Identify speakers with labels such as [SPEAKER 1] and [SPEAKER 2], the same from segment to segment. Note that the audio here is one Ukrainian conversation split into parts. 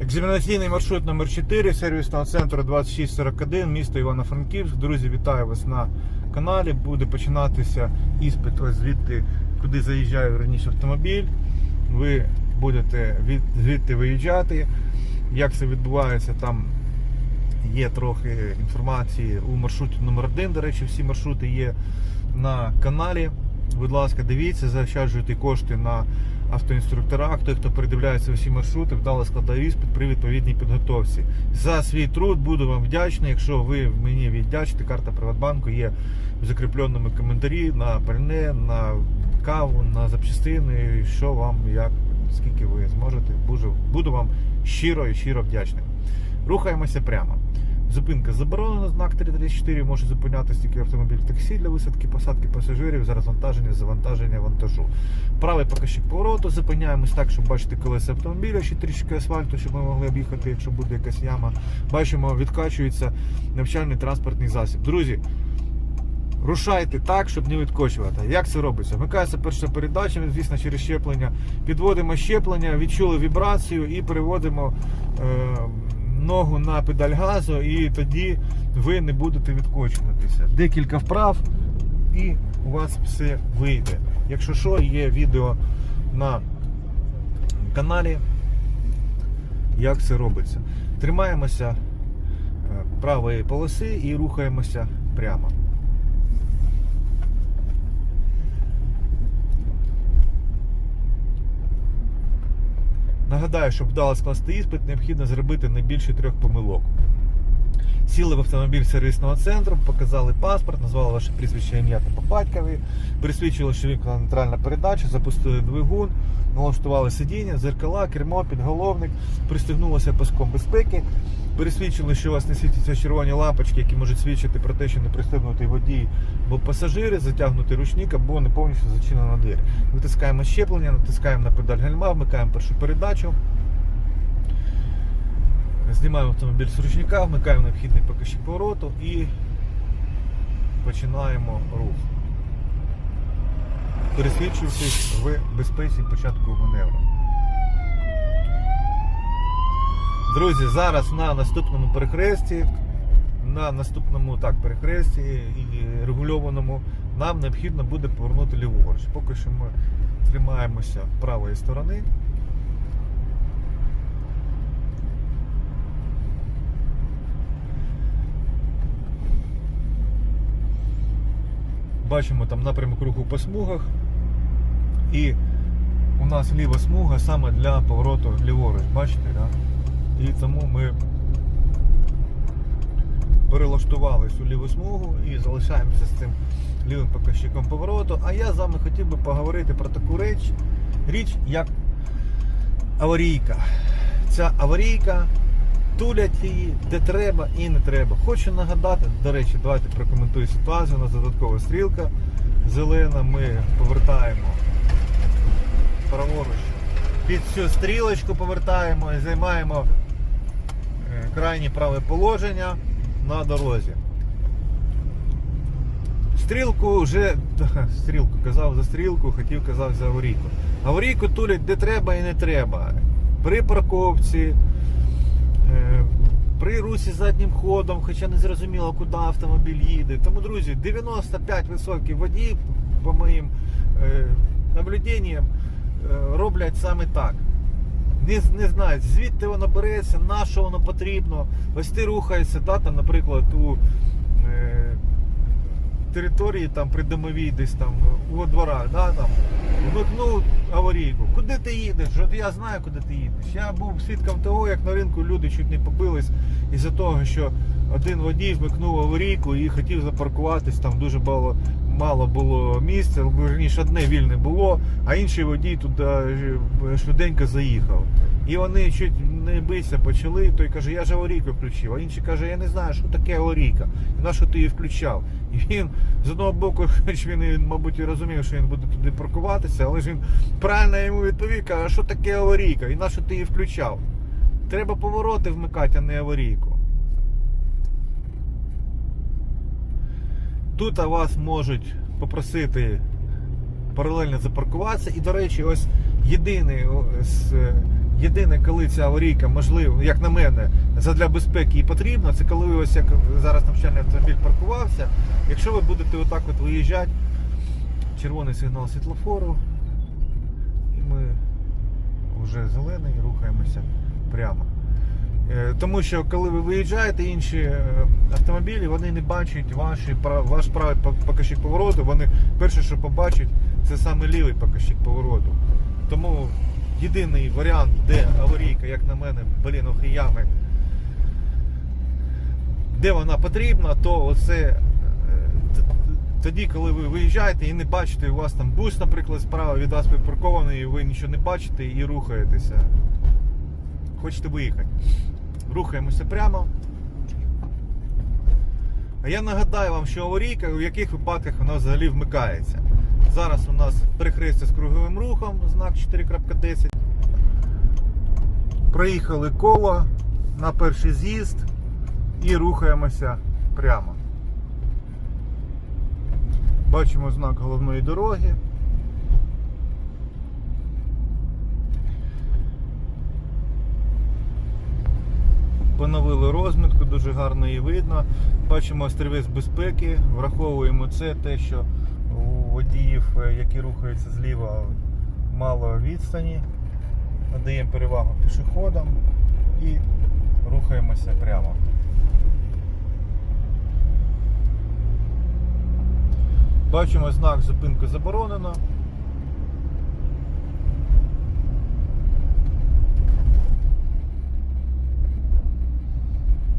[SPEAKER 1] Екзаменаційний маршрут номер 4 сервісного центру 2641, місто Івано-Франківськ. Друзі, вітаю вас на каналі. Буде починатися іспит ось звідти, куди заїжджає раніше автомобіль. Ви будете від, звідти виїжджати. Як це відбувається, там є трохи інформації у маршруті номер 1 До речі, всі маршрути є на каналі. Будь ласка, дивіться, заощаджуйте кошти на автоінструкторах. Той, хто передивляється всі маршрути, вдало складає іспит при відповідній підготовці. За свій труд буду вам вдячний. Якщо ви мені віддячите, карта Приватбанку є в закріпленому коментарі на пальне, на каву, на запчастини, що вам, як, скільки ви зможете. Буду вам щиро і щиро вдячним. Рухаємося прямо. Зупинка заборонена, знак 334 може зупинятися тільки автомобіль таксі для висадки, посадки пасажирів за розвантаження, завантаження вантажу. Правий покажчик повороту, зупиняємось так, щоб бачити колеса автомобіля, ще трішки асфальту, щоб ми могли об'їхати, якщо буде якась яма. Бачимо, відкачується навчальний транспортний засіб. Друзі, рушайте так, щоб не відкочувати. Як це робиться? Вмикається перша передача, звісно, через щеплення. Підводимо щеплення, відчули вібрацію і переводимо е, ногу на педаль газу, і тоді ви не будете відкочуватися. Декілька вправ, і у вас все вийде. Якщо що, є відео на каналі, як це робиться. Тримаємося е, правої полоси і рухаємося прямо. Нагадаю, щоб вдало скласти іспит, необхідно зробити не більше трьох помилок. Сіли в автомобіль сервісного центру, показали паспорт, назвали ваше прізвище ім'я та по батькові, пересвідчили, що вікна нейтральна передача, запустили двигун, налаштували сидіння, зеркала, кермо, підголовник, пристегнулися паском безпеки, пересвідчили, що у вас не світяться червоні лампочки, які можуть свідчити про те, що не пристегнутий водій або пасажири, затягнутий ручник або не повністю зачинена двері. Витискаємо щеплення, натискаємо на педаль гальма, вмикаємо першу передачу. Знімаємо автомобіль з ручника, вмикаємо необхідний покажчик повороту і починаємо рух. Пересвідчуючись в безпеці початку маневру. Друзі, зараз на наступному перехресті, на наступному так, перехресті і регульованому нам необхідно буде повернути ліворуч. Поки що ми тримаємося правої сторони. Бачимо там напрямок руху по смугах. І у нас ліва смуга саме для повороту ліворуч, бачите, да? І тому ми перелаштувались у ліву смугу і залишаємося з цим лівим показчиком повороту. А я з вами хотів би поговорити про таку річ, річ як аварійка. Ця аварійка тулять її де треба і не треба. Хочу нагадати, до речі, давайте прокоментую ситуацію. У нас додаткова стрілка зелена. Ми повертаємо праворуч. Під цю стрілочку повертаємо і займаємо е, крайнє праве положення на дорозі. Стрілку вже стрілку казав за стрілку, хотів казав за аварійку. Аварійку тулять де треба і не треба. При парковці, при русі заднім ходом, хоча не зрозуміло, куди автомобіль їде. Тому, друзі, 95% водіїв, по моїм е, наблюденням, е, роблять саме так. Не, не знають, звідти воно береться, на що воно потрібно. Ось ти рухаєшся, да, там, наприклад, у е, території там придомовій десь там у дворах, да, там, вмикнув аварійку. Куди ти їдеш? От я знаю, куди ти їдеш. Я був свідком того, як на ринку люди чуть не побились із-за того, що один водій вмикнув аварійку і хотів запаркуватись, там дуже мало, мало було місця, верніше одне вільне було, а інший водій туди швиденько заїхав. І вони чуть не битися почали, той каже, я ж аварійку включив, а інший каже, я не знаю, що таке аварійка, і на що ти її включав. І він з одного боку, хоч він, мабуть, і розумів, що він буде туди паркуватися, але ж він правильно йому відповів, каже, а що таке аварійка, і на що ти її включав. Треба повороти вмикати, а не аварійку. Тут вас можуть попросити паралельно запаркуватися. І, до речі, ось з- єдине, коли ця аварійка, можливо, як на мене, задля безпеки і потрібна, це коли ось як зараз навчальний автомобіль паркувався. Якщо ви будете отак от виїжджати, червоний сигнал світлофору, і ми вже зелений, рухаємося прямо. Е, Тому що коли ви виїжджаєте, інші е, автомобілі вони не бачать ваші, ваш правий пок- показчик повороту. Вони перше, що побачать, це саме лівий показчик повороту. Тому єдиний варіант, де аварійка, як на мене, блін, ями, де вона потрібна, то оце е, тоді, коли ви виїжджаєте і не бачите, у вас там бус, наприклад, справа від вас припаркований, і ви нічого не бачите і рухаєтеся. Хочете виїхати. Рухаємося прямо. А я нагадаю вам, що аварійка, в яких випадках вона взагалі вмикається. Зараз у нас перехрестя з круговим рухом, знак 4.10. Проїхали коло на перший з'їзд і рухаємося прямо. Бачимо знак головної дороги. Поновили розмітку, дуже гарно її видно. Бачимо острівець безпеки, враховуємо це, те, що водіїв, е, які рухаються зліва, мало відстані. Надаємо перевагу пішоходам і рухаємося прямо. Бачимо знак зупинка заборонено.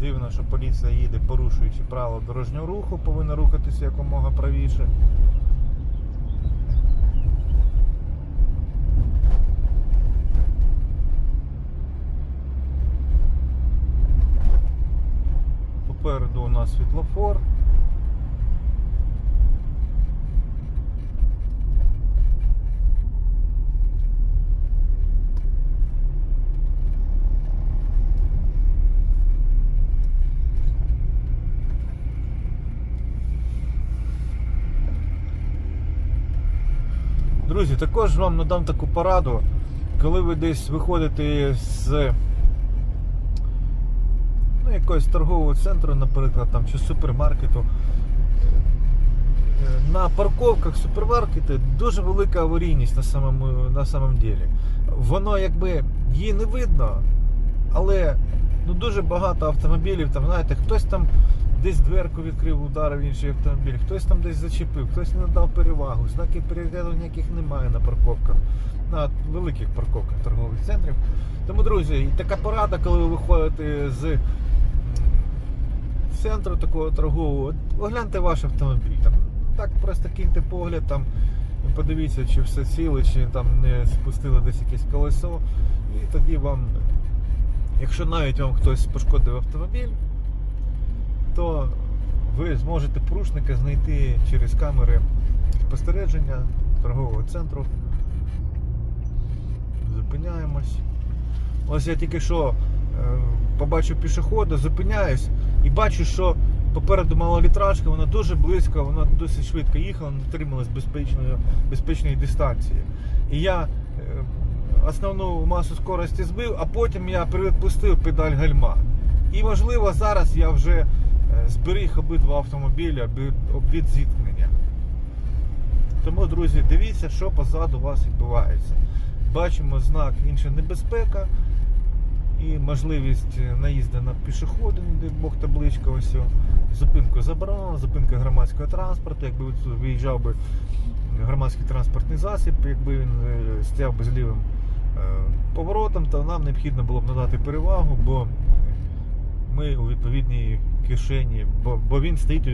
[SPEAKER 1] Дивно, що поліція їде, порушуючи правила дорожнього руху, повинна рухатися якомога правіше. Попереду у нас світлофор. Друзі, також вам надам таку пораду, коли ви десь виходите з якогось торгового центру, наприклад, там, чи супермаркету. е, На парковках супермаркети дуже велика аварійність на самому, на самом ділі. Воно якби її не видно, але ну, дуже багато автомобілів, там, знаєте, хтось там десь дверку відкрив, ударив інший автомобіль, хтось там десь зачепив, хтось не надав перевагу, знаків перегляду ніяких немає на парковках, на великих парковках торгових центрів. Тому, друзі, така порада, коли ви виходите з центру такого торгового, огляньте ваш автомобіль. Там, так просто киньте погляд, там, подивіться, чи все ціле, чи там не спустили десь якесь колесо. І тоді вам, якщо навіть вам хтось пошкодив автомобіль, то ви зможете порушника знайти через камери спостереження торгового центру. Зупиняємось. Ось я тільки що е, побачив пішохода, зупиняюсь і бачу, що попереду малолітражка, вона дуже близько, вона досить швидко їхала, не дотрималась безпечної, безпечної дистанції. І я е, основну масу скорості збив, а потім я відпустив педаль гальма. І можливо зараз я вже е, зберіг обидва автомобіля бі- від зіткнення. Тому, друзі, дивіться, що позаду вас відбувається. Бачимо знак інша небезпека і можливість наїзду на пішоходи, де Бог табличка ось. Зупинку заборонено, зупинка громадського транспорту. Якби виїжджав би громадський транспортний засіб, якби він е, стояв би з лівим е, поворотом, то нам необхідно було б надати перевагу, бо ми у відповідній кишені, бо, бо він стоїть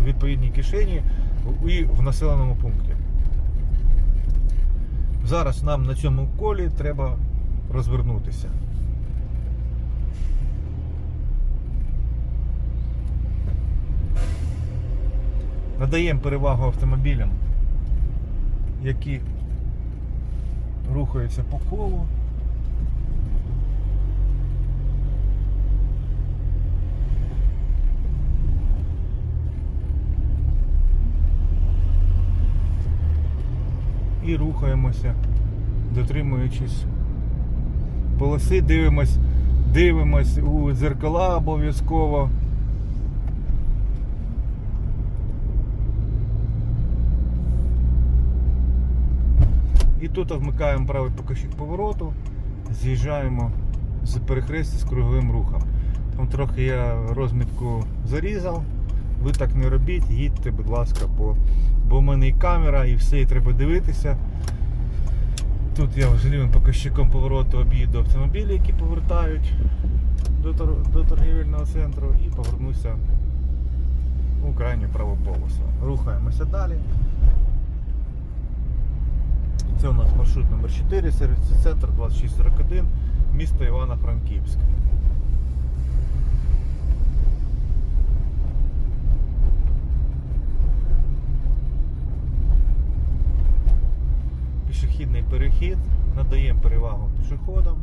[SPEAKER 1] у відповідній кишені і в населеному пункті. Зараз нам на цьому колі треба розвернутися. Надаємо перевагу автомобілям, які рухаються по колу. І рухаємося дотримуючись полоси, дивимось, дивимось у дзеркала обов'язково. І тут вмикаємо правий покажчик повороту, з'їжджаємо з перехрестя з круговим рухом. Там трохи я розмітку зарізав. Ви так не робіть, їдьте, будь ласка, по... бо в мене і камера, і все, і треба дивитися. Тут я вже лівим показчиком повороту об'їду автомобілі, які повертають до, тор- до торгівельного центру і повернуся у крайню праву полосу. Рухаємося далі. Це у нас маршрут номер 4, сервісний центр 2641, місто Івано-Франківськ. Пішохідний перехід, надаємо перевагу пішоходам.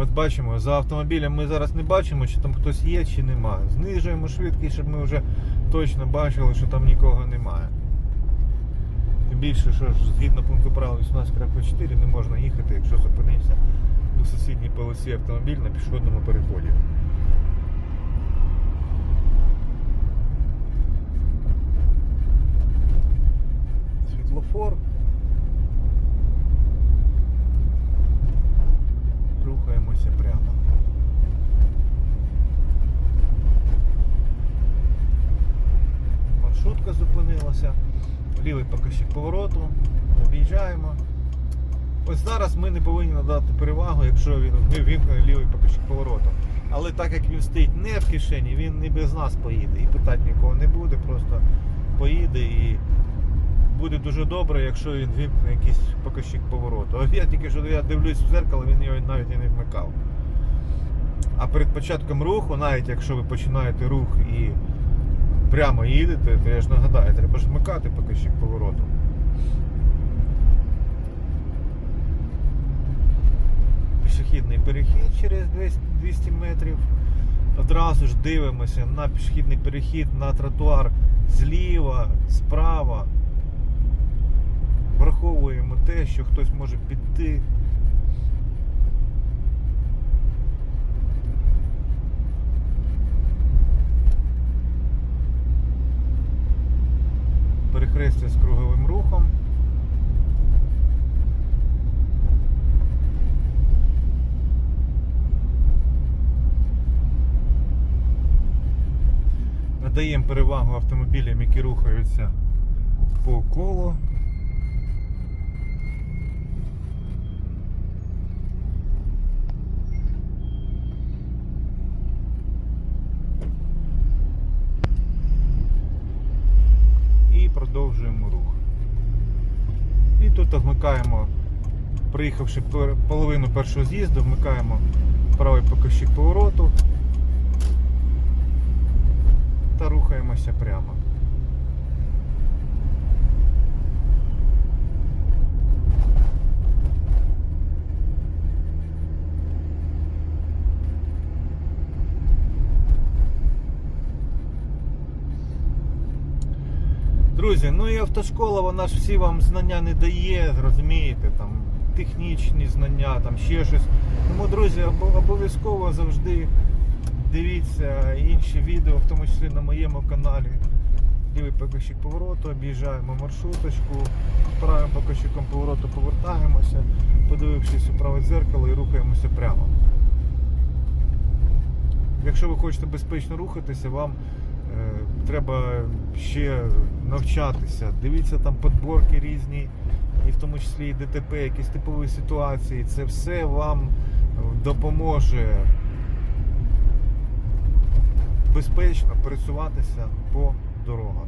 [SPEAKER 1] От бачимо, за автомобілем ми зараз не бачимо, чи там хтось є, чи немає. Знижуємо швидкість, щоб ми вже точно бачили, що там нікого немає. Тим більше, що згідно пункту правил 18.4 не можна їхати, якщо зупинився у сусідній полосі автомобіль на пішохідному переході. Світлофор. Рухаємося прямо. Маршрутка зупинилася. Лівий покажчик повороту. Об'їжджаємо. Ось зараз ми не повинні надати перевагу, якщо він ми вімкнемо лівий покажчик повороту. Але так як він стоїть не в кишені, він не без нас поїде. І питати нікого не буде, просто поїде і буде дуже добре, якщо він вимкне якийсь покажчик повороту. А я тільки що я дивлюсь в зеркало, він його навіть і не вмикав. А перед початком руху, навіть якщо ви починаєте рух і прямо їдете, то я ж нагадаю, треба ж вмикати покажчик повороту. Пішохідний перехід через 200 200 метрів. Одразу ж дивимося на пішохідний перехід, на тротуар зліва, справа. Враховуємо те, що хтось може піти. Перехрестя з круговим рухом. Надаємо перевагу автомобілям, які рухаються по колу. І продовжуємо рух. І тут вмикаємо, приїхавши пер- половину першого з'їзду, вмикаємо правий покажчик повороту та рухаємося прямо. Друзі, ну і автошкола, вона ж всі вам знання не дає, розумієте, там технічні знання, там ще щось. Тому, друзі, обов'язково завжди дивіться інші відео, в тому числі на моєму каналі. Лівий покажчик повороту, об'їжджаємо маршруточку, правим покажчиком повороту повертаємося, подивившись у праве дзеркало і рухаємося прямо. Якщо ви хочете безпечно рухатися, вам е, треба ще навчатися. Дивіться там подборки різні, і в тому числі і ДТП, якісь типові ситуації. Це все вам допоможе безпечно пересуватися по дорогах.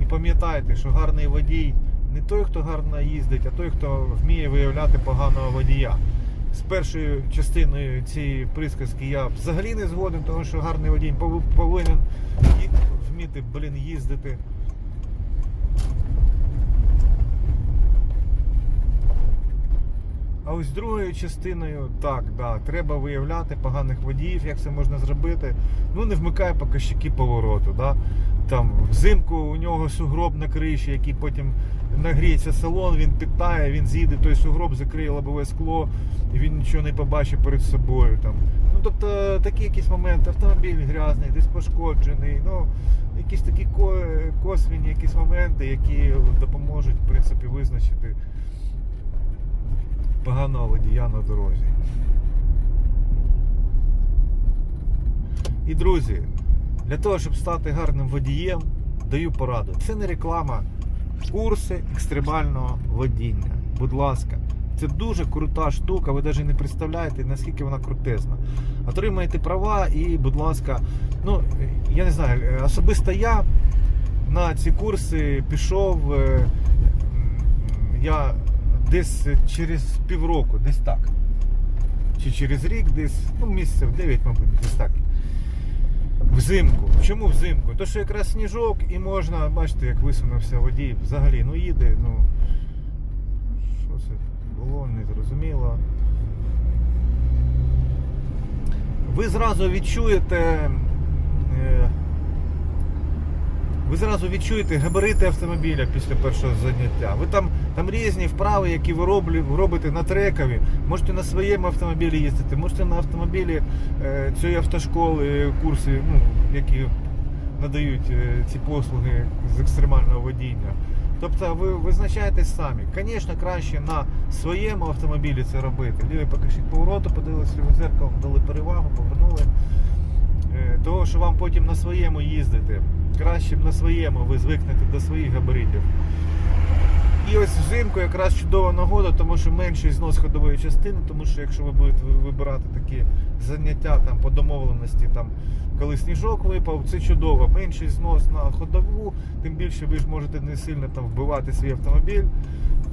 [SPEAKER 1] І пам'ятайте, що гарний водій не той, хто гарно їздить, а той, хто вміє виявляти поганого водія. З першою частиною цієї присказки я взагалі не згоден, тому що гарний водій повинен вміти блін, їздити. А ось другою частиною, так, да, треба виявляти поганих водіїв, як це можна зробити. Ну, не вмикає показчики повороту. Да? Там взимку у нього сугроб на криші, який потім нагріється салон, він питає, він з'їде той сугроб, закриє лобове скло, і він нічого не побачить перед собою. Там. Ну, тобто такі якісь моменти, автомобіль грязний, десь пошкоджений, ну, якісь такі ко- косвінні якісь моменти, які допоможуть в принципі, визначити поганого водія на дорозі. І друзі, для того, щоб стати гарним водієм, даю пораду. Це не реклама. Курси екстремального водіння. Будь ласка, це дуже крута штука. Ви навіть не представляєте, наскільки вона крутезна. Отримаєте права і, будь ласка, ну я не знаю, особисто я на ці курси пішов. е, Я десь через півроку, десь так. Чи через рік, десь, ну, місяців 9, мабуть, десь так. Взимку. Чому взимку? То що якраз сніжок і можна, бачите, як висунувся водій. Взагалі, ну їде, ну. Що це було, не зрозуміло. Ви зразу відчуєте. Ви зразу відчуєте габарити автомобіля після першого заняття. Ви там, там різні вправи, які ви робите на трекові. Можете на своєму автомобілі їздити, можете на автомобілі е, цієї автошколи, курси, ну, які надають е, ці послуги з екстремального водіння. Тобто ви визначаєтесь самі. Звісно, краще на своєму автомобілі це робити. Лівий покажіть повороту, подивилися ліве зеркало, дали перевагу, повернули. Е, Того, що вам потім на своєму їздити. Краще б на своєму ви звикнете до своїх габаритів. І ось взимку якраз чудова нагода, тому що менший знос ходової частини, тому що якщо ви будете вибирати такі заняття там по домовленості, там коли сніжок випав, це чудово. Менший знос на ходову, тим більше ви ж можете не сильно там вбивати свій автомобіль.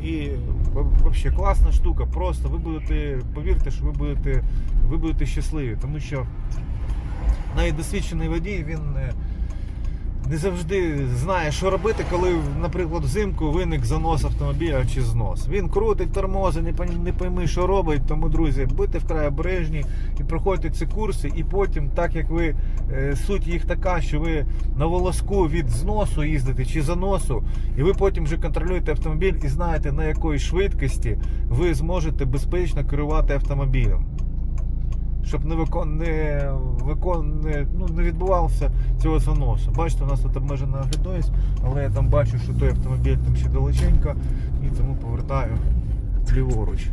[SPEAKER 1] І взагалі класна штука. Просто ви будете, повірте, що ви будете, ви будете щасливі, тому що навіть досвідчений водій він е, не завжди знає, що робити, коли, наприклад, взимку виник занос автомобіля чи знос. Він крутить тормози, не пойми, що робить. Тому, друзі, будьте вкрай обережні і проходьте ці курси, і потім, так як ви е, суть їх така, що ви на волоску від зносу їздите чи заносу, і ви потім вже контролюєте автомобіль і знаєте, на якої швидкості ви зможете безпечно керувати автомобілем щоб не викон не викон не, ну, не відбувався цього заносу. Бачите, у нас тут обмежена оглядовість, але я там бачу, що той автомобіль там ще далеченько, і тому повертаю ліворуч.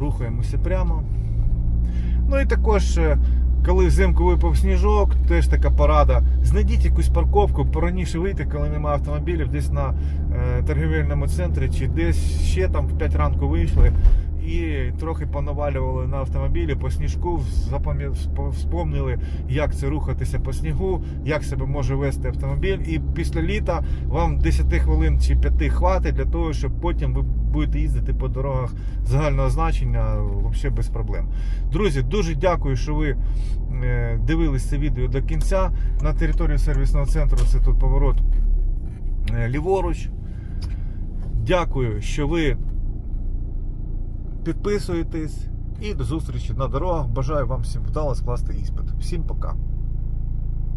[SPEAKER 1] Рухаємося прямо. Ну і також, е, коли взимку випав сніжок, теж така порада. Знайдіть якусь парковку, пораніше вийти, коли немає автомобілів, десь на е, торгівельному центрі, чи десь ще там в 5 ранку вийшли і трохи понавалювали на автомобілі по сніжку, вспомнили, як це рухатися по снігу, як себе може вести автомобіль. І після літа вам 10 хвилин чи 5 хватить для того, щоб потім ви будете їздити по дорогах загального значення взагалі без проблем. Друзі, дуже дякую, що ви е, дивились це відео до кінця. На території сервісного центру це тут поворот е, ліворуч. Дякую, що ви підписуєтесь. І до зустрічі на дорогах. Бажаю вам всім вдало скласти іспит. Всім пока.